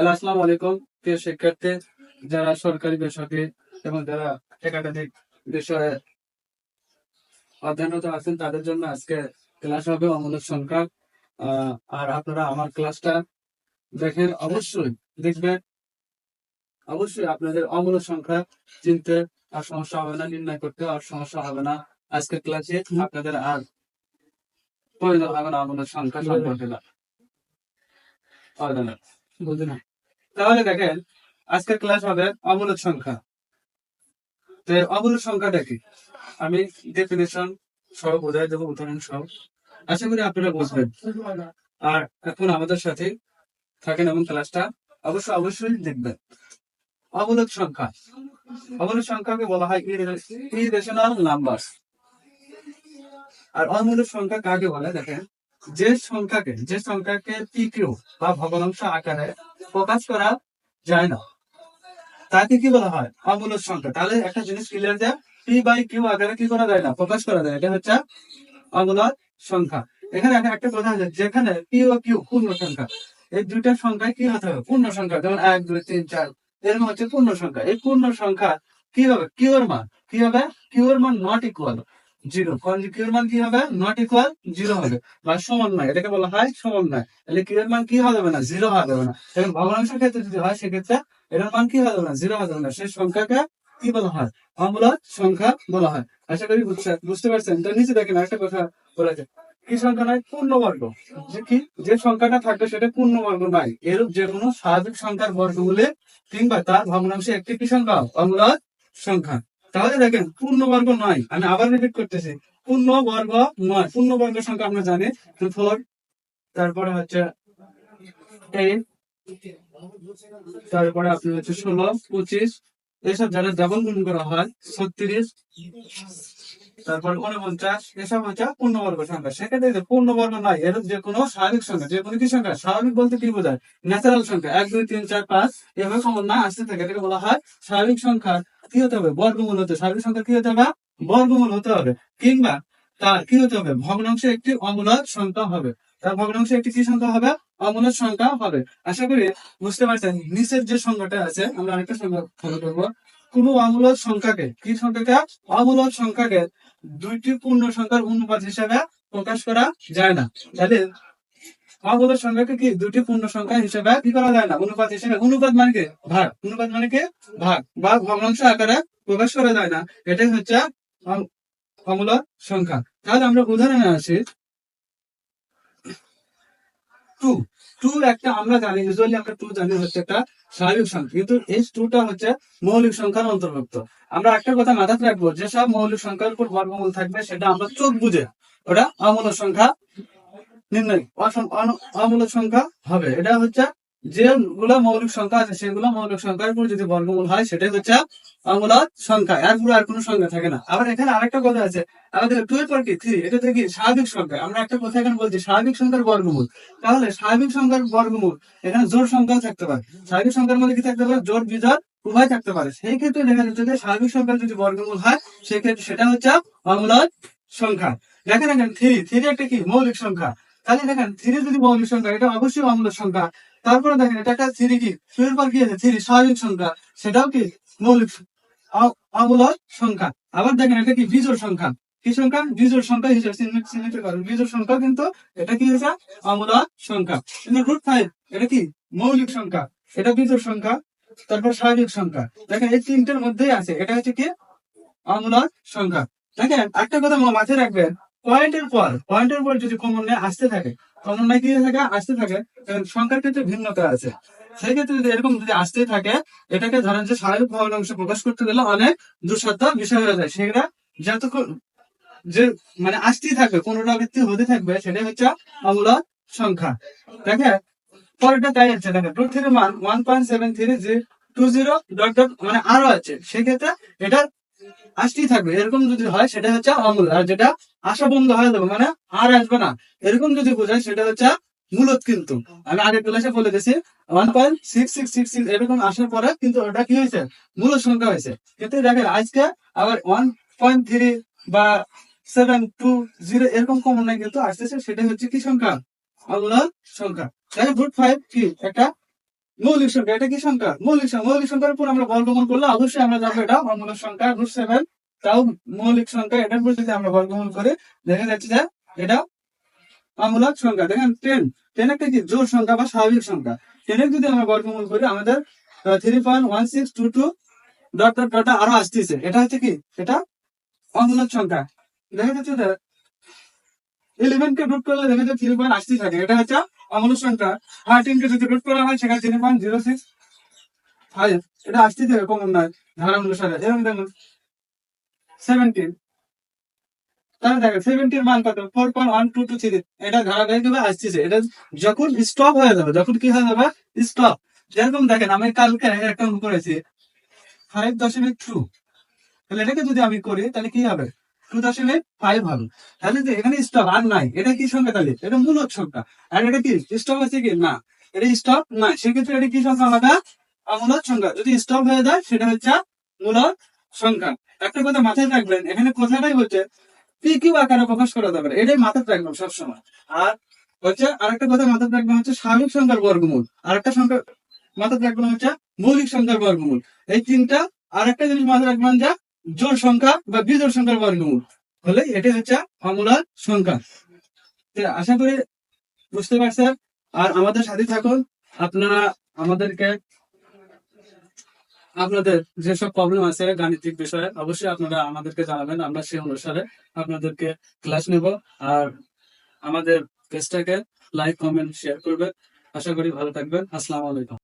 Hello, আসসালামু আলাইকুম। প্রিয় শিক্ষার্থী, যারা সরকারি বেসরকারি এবং যারা একাডেমিক বিষয়ে অধ্যয়নরত আছেন, তাদের জন্য আজকে ক্লাস হবে অমূলক সংখ্যা। আর আপনারা আমার ক্লাসটা দেখেন অবশ্যই দেখবেন। অবশ্যই আপনাদের অমূলক সংখ্যা চিনতে আর সমস্যা হবে না, নির্ণয় করতে আর সমস্যা হবে না। আজকের ক্লাসে আপনাদের আর প্রয়োজন হবে না অমূলক সংখ্যা সম্পর্কে না হবে না বুঝলি না তাহলে দেখেন, আজকের ক্লাস হবে অমূলক সংখ্যা। তো অমূলক সংখ্যাটা কি আমি ডেফিনেশন সহ বোঝাই দেবো, উদাহরণ সহ। আশা করি আপনারা বুঝবেন। আর এখন আমাদের সাথে থাকেন এবং ক্লাসটা অবশ্যই অবশ্যই দেখবেন। অমূলক সংখ্যা। অমূলক সংখ্যাকে বলা হয় ইরেশনাল নাম্বার আর অমূলক সংখ্যা কাকে বলে দেখেন? যে সংখ্যাকে যে সংখ্যাকে পিকিউ বা ভগ্নাংশ আকারে প্রকাশ করা যায় না। তাকে কি বলা হয়? অমূলক সংখ্যা। তাহলে একটা জিনিস ক্লিয়ার যে পি বাই কিউ আকারে কি করা যায় না? প্রকাশ করা যায়। এটা হচ্ছে অমূলক সংখ্যা। এখানে একটা কথা আছে, যেখানে পি ও কিউ পূর্ণ সংখ্যা। এই দুইটা সংখ্যায় কি হতে হবে? পূর্ণ সংখ্যা। যেমন এক, দুই, তিন, চার। এরকম হচ্ছে পূর্ণ সংখ্যা। এই পূর্ণ সংখ্যা কি হবে? কিউর মান। কি হবে? কিউর মান নট ইকুয়াল জিরো। কিউর মান কি হবে? নট ইকুয়াল জিরো হবে। বা সমান নয়, এটাকে বলা হয় সমান নয়। তাহলে কিউর মান কি হওয়া যাবে না? জিরো হওয়া যাবে না। এবং ভগ্নাংশের ক্ষেত্রে যদি হয়, সেক্ষেত্রে এটার মান কি যাবে না? জিরো হওয়া যাবে না। সেই সংখ্যাকে কি বলা হয়? অমূলক সংখ্যা বলা হয়। আশা করি বুঝছে বুঝতে পারছেন? তো নিচে দেখেন একটা কথা বলা যায়। কি সংখ্যা নয়? পূর্ণবর্গ। যে কি? যে সংখ্যাটা থাকবে সেটা পূর্ণবর্গ নয়। এরূপ যে কোনো স্বাভাবিক সংখ্যার বর্গমূলে কিংবা তার ভগ্নাংশে একটি কি সংখ্যা? অমূলক সংখ্যা। তাহলে দেখেন, পূর্ণবর্গ নয়। আমি আবার রিপিট করতেছি। পূর্ণবর্গ নয়। পূর্ণবর্গ সংখ্যা আমরা জানি ফোর তারপরে হচ্ছে তারপরে আপনার হচ্ছে ষোলো, পঁচিশ, এসব যারা ডাবল গুণ করা হয়, ছত্রিশ তারপর উনপঞ্চাশ এসব হচ্ছে পূর্ণবর্গ সংখ্যা। সেক্ষেত্রে পূর্ণবর্গ নয়, এর যে কোনো স্বাভাবিক সংখ্যা, যে কোনো কি সংখ্যা, স্বাভাবিক বলতে কি বোঝায়? ন্যাচারাল সংখ্যা। এক, দুই, তিন, চার, পাঁচ, এভাবে সমান না আসতে থাকে। এটাকে বলা হয় স্বাভাবিক সংখ্যা। কি হতে হবে? বর্গমূল হতে স্বাভাবিক সংখ্যা কি হতে হবে? বর্গমূল হতে হবে। কিংবা তার কি হতে হবে? ভগ্নাংশে একটি অমূলক সংখ্যা হবে। তার ভগ্নাংশে একটি কি সংখ্যা হবে? অমূলক সংখ্যা হবে। আশা করি বুঝতে পারছেন? নিচের যে সংখ্যাটা আছে, আমরা আরেকটা সংখ্যা ফলো করব। কোন অমূলক সংখ্যাকে, কি সংখ্যাকে? অমূলক সংখ্যাকে দুইটি পূর্ণ সংখ্যার অনুপাত হিসাবে প্রকাশ করা যায় না। তাহলে অমূলক সংখ্যাকে কি দুটি পূর্ণ সংখ্যা হিসাবে কি করা যায় না? অনুপাত হিসাবে অনুপাত মানে কি? ভাগ। অনুপাত মানে কি? ভাগ। বা ভগ্নাংশ আকারে প্রকাশ করা যায় না। এটাই হচ্ছে অম- অমূলক সংখ্যা। তাহলে আমরা উদাহরণে আসি। টু টু একটা আমরা জানি ইউজুয়ালি আমরা টু জানি হচ্ছে একটা স্বাভাবিক সংখ্যা। কিন্তু এই টুটা হচ্ছে মৌলিক সংখ্যার অন্তর্ভুক্ত। আমরা একটা কথা মাথায় রাখব যেসব মৌলিক সংখ্যার উপর বর্গমূল থাকবে, সেটা আমরা চোখ বুঝে ওটা অমূলক সংখ্যা নির্ণয় অমূলক সংখ্যা হবে। এটা হচ্ছে যেগুলো মৌলিক সংখ্যা আছে, সেগুলো মৌলিক সংখ্যার উপর যদি বর্গমূল হয়, সেটাই হচ্ছে অমূলক সংখ্যা। এর পুরো আর কোনো সংখ্যা থাকে না। আবার এখানে আরেকটা কথা আছে। আমাদের টু এর পর কি? থ্রি এটা থেকে স্বাভাবিক সংখ্যা। আমরা একটা কথা এখানে বলছি, স্বাভাবিক সংখ্যার বর্গমূল। তাহলে স্বাভাবিক সংখ্যার বর্গমূল, এখানে জোর সংখ্যাও থাকতে পারে। স্বাভাবিক সংখ্যার মধ্যে কি থাকতে পারে? জোর বিজোড় উভয় থাকতে পারে। সেই ক্ষেত্রে দেখা যাচ্ছে যে স্বাভাবিক সংখ্যার যদি বর্গমূল হয় সেক্ষেত্রে সেটা হচ্ছে অমূলক সংখ্যা। দেখেন এখানে থ্রি থ্রি একটা কি? মৌলিক সংখ্যা। তাহলে দেখেন থ্রি যদি মৌলিক সংখ্যা, এটা অবশ্যই অমূলক সংখ্যা। তারপরে দেখেন, এটা একটা থ্রি কি? থ্রি পর কি আছে? থ্রি স্বাভাবিক সংখ্যা। সেটাও কি? মৌলিক অমূলক সংখ্যা। আবার দেখেন, এটা কি? বিজোড় সংখ্যা। কি সংখ্যা? বিজোড় সংখ্যা হিসেবে চিহ্নিত করেন। বিজোড় সংখ্যা কিন্তু, এটা কি হচ্ছে অমূলক সংখ্যা। কিন্তু রুট ফাইভ এটা কি? মৌলিক সংখ্যা। এটা বিজোড় সংখ্যা, তারপর স্বাভাবিক সংখ্যা। দেখেন, এই তিনটের মধ্যেই আছে। এটা হচ্ছে কি? অমূলক সংখ্যা। দেখেন, একটা কথা মাথায় রাখবেন। পয়েন্টের পর পয়েন্টের পর যদি কমন নেয় আসতে থাকে কমন নেয় কি থাকে, আসতে থাকে সংখ্যার ক্ষেত্রে ভিন্নতা আছে। সেই ক্ষেত্রে যদি এরকম যদি আসতে থাকে, এটাকে ধরেন যে স্বাভাবিক ভগ্নাংশ প্রকাশ করতে গেলে অনেক দুঃসাধ্য বিষয় হয়ে যায়। সেটা যতক্ষণ যে মানে আসতেই থাকবে, পুনরাবৃত্তি হতে থাকবে, সেটাই হচ্ছে অমূলক সংখ্যা। দেখে, পরেরটা তাই আছে দেখেন টু থ্রি মান one point seven three G two zero dot dot মানে আরও আছে, সেক্ষেত্রে এটা আসতেই থাকবে। এরকম যদি হয়, সেটা হচ্ছে অমূল আর যেটা আশা বন্ধ হয়ে যাবে মানে আর আসবে না। এরকম যদি বোঝায়, সেটা হচ্ছে মূলত কিন্তু। আমি আগের ক্লাসে বলে গেছি one point six six six six এরকম আসার পরে কিন্তু ওটা কি হয়েছে? মূল সংখ্যা হয়েছে। কিন্তু দেখেন, আজকে আবার ওয়ান পয়েন্ট থ্রি বা সেভেন টু জিরো এরকম কমন নাই কিন্তু আসতেছে সেটা হচ্ছে কি সংখ্যা? অমূলক সংখ্যা। তাহলে রুট ফাইভ কি? একটা মৌলিক সংখ্যা, এটা কি সংখ্যা? মৌলিক সংখ্যা, মৌলিক সংখ্যার উপর আমরা বর্গমূল করলে অবশ্যই আমরা যাব এটা অমূলক সংখ্যা রুট সেভেন তাও মৌলিক সংখ্যা, এটার উপর যদি আমরা বর্গমূল করে, দেখা যাচ্ছে যে এটা অমূলক সংখ্যা। দেখেন টেন টেন একটা কি? জোর সংখ্যা বা স্বাভাবিক সংখ্যা। টেনের যদি আমরা বর্গমূল করি, আমাদের three point one six two two dot dot dot আরও আসতেছে। এটা হচ্ছে কি? এটা অমূলক সংখ্যা। দেখা যাচ্ছে ইলেভেন কে রুট করলে দেখা যাচ্ছে থ্রি পয়েন্ট আসতেই থাকে। এটা হচ্ছে অমূলক সংখ্যা। থার্টিন কে যদি রুট করা হয়, সেখানে three point zero six five এটা আসতেই থাকে কমন নয়। ধারা অনুসারে এবং দেখুন সেভেন্টিন তাহলে দেখেন সেভেন্টির মান কত? Four point one two two three এটা ধারাবাহিক আসতেছে এটা যখন স্টপ হয়ে যাবে, যখন কি হয়ে যাবে? স্টপ যেরকম দেখেন, আমি কালকে একটা করেছি। ফাইভ দশমিক টু তাহলে এটাকে যদি আমি করি, তাহলে কি হবে? টু দশমিক ফাইভ হবে তাহলে যে এখানে স্টপ আর নাই, এটা কি সংখ্যা তাহলে? এটা মূলক সংখ্যা। আর এটা কি? স্টপ আছে কি? না। এটা স্টপ না সেক্ষেত্রে এটা কি সংখ্যা? আলাদা মূলক সংখ্যা। যদি স্টপ হয়ে যায়, সেটা হচ্ছে মূলক সংখ্যা। একটা কথা মাথায় রাখবেন, এখানে কথাটাই হচ্ছে পি কিউ আকারে প্রকাশ করা যাবে এটাই মাথায় রাখবেন সবসময়। আর হচ্ছে আরেকটা কথা মাথায় রাখবেন হচ্ছে স্বাভাবিক সংখ্যার বর্গমূল। আরেকটা সংখ্যা মাথায় রাখবেন হচ্ছে মৌলিক সংখ্যার বর্গমূল। এই তিনটা আরেকটা জিনিস মাথায় রাখবেন যে জোড় সংখ্যা বা বিজোড় সংখ্যার বর্গমূল। হলে এটা হচ্ছে অমূলক সংখ্যা। আশা করি বুঝতে পারছেন। আর আমাদের সাথে থাকুন। আপনারা আমাদেরকে আপনাদের যেসব প্রবলেম আছে গাণিতিক বিষয়ে, অবশ্যই আপনারা আমাদেরকে জানাবেন। আমরা সেই অনুসারে আপনাদেরকে ক্লাস নেব। আর আমাদের পেজটাকে লাইক কমেন্ট শেয়ার করবেন। আশা করি ভালো থাকবেন। আসসালামু আলাইকুম।